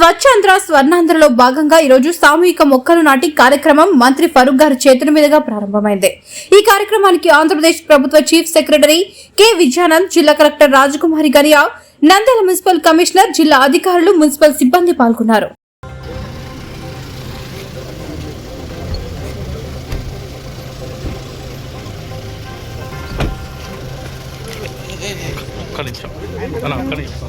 స్వచ్ఛాంధ్ర స్వర్ణాంధ్రలో భాగంగా ఈరోజు సామూహిక మొక్కలు నాటి కార్యక్రమం మంత్రి ఫరూక్ గారి చేతుల మీదుగా ప్రారంభమైంది. ఈ కార్యక్రమానికి ఆంధ్రప్రదేశ్ ప్రభుత్వ చీఫ్ సెక్రటరీ కె విజయానంద్ జిల్లా collector Rajakumari Gariya Nandyal municipal commissioner జిల్లా అధికారులు మున్సిపల్ సిబ్బంది పాల్గొన్నారు. ఒక్క నిమిషం. ఒక్క నిమిషం.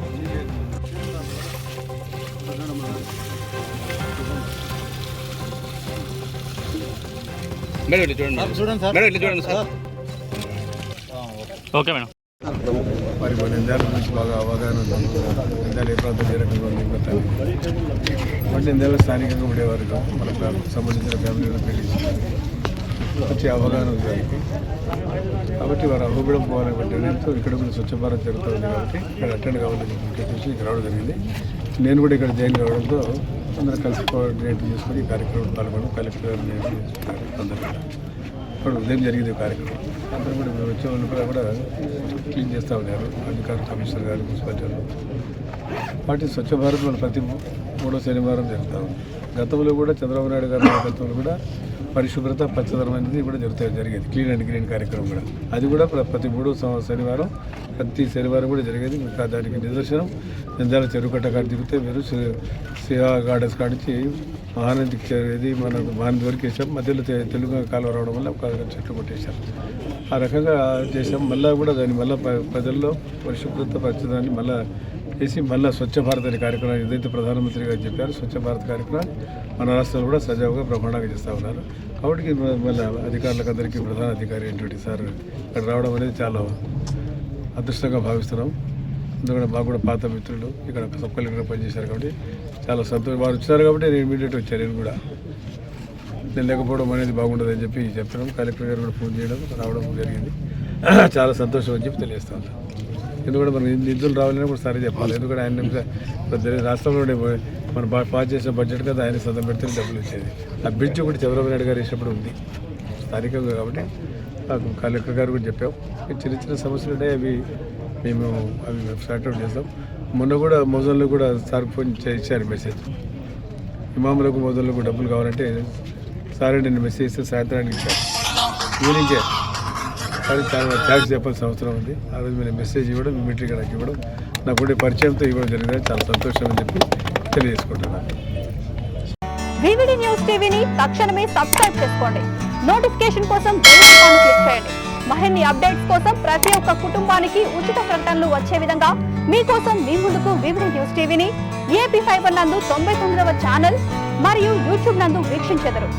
మేడం ఇట్లా చూడండి చూడండి సార్. మేడం ఇట్లా చూడండి సార్. Okay madam. మరి మన నిందాల గురించి బాగా అవగాహన నిందాలు ఏ ప్రాంతం ఏ రకంగా నిందాలు స్థానికంగా ఉండేవారు. మన సంబంధించిన ఫ్యామిలీలో పెళ్ళి మంచి అవగాహన ఉంది కాబట్టి వారు అవ్వబడం పోవాలని పట్టడంతో ఇక్కడ కూడా స్వచ్ఛ భారత్ జరుగుతుంది కాబట్టి ఇక్కడ అటెండ్ కావాలని చూసి ఇక్కడ రావడం జరిగింది. నేను కూడా ఇక్కడ జాయిన్ కావడంతో అందరూ కలిసి కోఆర్డినేట్ చేసుకుని ఈ కార్యక్రమం పాల్గొనడం కలెక్టర్ గారు అందరూ ఇక్కడ ఉదయం జరిగింది కార్యక్రమం. అందరూ కూడా మేము వచ్చే వాళ్ళు కూడా కూడా క్లీన్ చేస్తూ ఉన్నారు. అధికారులు కమిషనర్ గారు మున్సిపాలిటీ వాళ్ళు వాటి స్వచ్ఛ భారత్ మన ప్రతి మూడో శనివారం జరుగుతూ ఉంది. గతంలో కూడా చంద్రబాబు నాయుడు గారి నాయకత్వంలో కూడా పరిశుభ్రత పచ్చదనం అనేది కూడా జరుగుతాయి. జరిగేది. క్లీన్ అండ్ గ్రీన్ కార్యక్రమం కూడా. అది కూడా ప్ర- ప్రతి మూడో శనివారం ప్రతి శనివారం కూడా జరిగేది. ఇంకా దానికి నిదర్శనం. నిందాల చెరుకట్ట కాడ దిగితే మీరు సేవా శివ గార్డెన్స్ కాడించి మహానందికి చేరేది మనకు మహానంది వరకు వేసాం. మధ్యలో తెలుగు కాలువ రావడం వల్ల ఒక చెట్లు కొట్టేశారు. ఆ రకంగా చేసాం మళ్ళీ కూడా దాన్ని మళ్ళీ ప్రజల్లో పరిశుభ్రత పచ్చదాన్ని మళ్ళీ చేసి మళ్ళీ స్వచ్ఛ భారత్ అనే కార్యక్రమం ఏదైతే ప్రధానమంత్రి గారు చెప్పారో స్వచ్ఛ భారత్ కార్యక్రమం మన రాష్ట్రంలో కూడా సజావుగా బ్రహ్మాండంగా చేస్తూ ఉన్నారు. కాబట్టి మళ్ళీ అధికారులకు అందరికీ ప్రధాన అధికారి ఏంటి సార్ ఇక్కడ రావడం అనేది చాలా అదృష్టంగా భావిస్తున్నాం. ఎందుకంటే మాకు కూడా పాత మిత్రులు ఇక్కడ సబ్ కలెక్టర్ పనిచేశారు కాబట్టి చాలా సంతోషం. వారు వచ్చారు కాబట్టి నేను ఇమీడియట్ వచ్చాను నేను కూడా. నేను లేకపోవడం అనేది బాగుండదని చెప్పి చెప్పడం కలెక్టర్ గారు కూడా ఫోన్ చేయడం రావడం జరిగింది. చాలా సంతోషం అని చెప్పి తెలియజేస్తాను ఎందుకంటే మన నిధులు రావాలని కూడా సరే చెప్పాలి. ఎందుకంటే ఆయన నిమిషం పెద్ద రాష్ట్రంలో మనం బా- పాస్ చేసిన బడ్జెట్ కదా ఆయన సొంతం పెడితే డబ్బులు వచ్చేది ఆ బ్రిడ్జ్ కూడా చంద్రబాబు నాయుడు గారు వేసినప్పుడు ఉంది. స్థానికంగా కాబట్టి నాకు కలెక్టర్ గారు కూడా చెప్పాం. చిన్న చిన్న సమస్యలు ఉంటాయి అవి మేము అవి సార్ట్అవుట్ చేస్తాం. మొన్న కూడా మోజన్లో కూడా సార్ ఫోన్ చే- ఇచ్చారు మెసేజ్. ఇమాములకు మోజన్లకు డబ్బులు కావాలంటే సార్ నేను మెసేజ్ ఇస్తే సాయంత్రానికి ఇచ్చాను ఈవినింగే. కానీ చాలా థ్యాంక్స్ చెప్పాల్సిన అవసరం ఉంది. ఆ రోజు మీరు మెసేజ్ ఇవ్వడం ఇమీడియట్గా నాకు ఇవ్వడం నాకు పరిచయంతో ఇవ్వడం జరిగింది. చాలా సంతోషం అని చెప్పి తెలియజేసుకుంటున్నాను. వివిడి న్యూస్ టీవీని తక్షణమే సబ్స్క్రైబ్ చేసుకోండి. నోటిఫికేషన్ కోసం బెల్ ఐకాన్ క్లిక్ చేయండి. మరిన్ని అప్డేట్స్ కోసం ప్రతి ఒక్క కుటుంబానికి ఉచిత ప్రకటనలు వచ్చే విధంగా మీకోసం మీ ముందుకు వివిడి న్యూస్ టీవీని ఏపీ ఫైబర్ నందు తొంభై తొమ్మిదవ ఛానల్ మరియు యూట్యూబ్ నందు వీక్షించెదరు.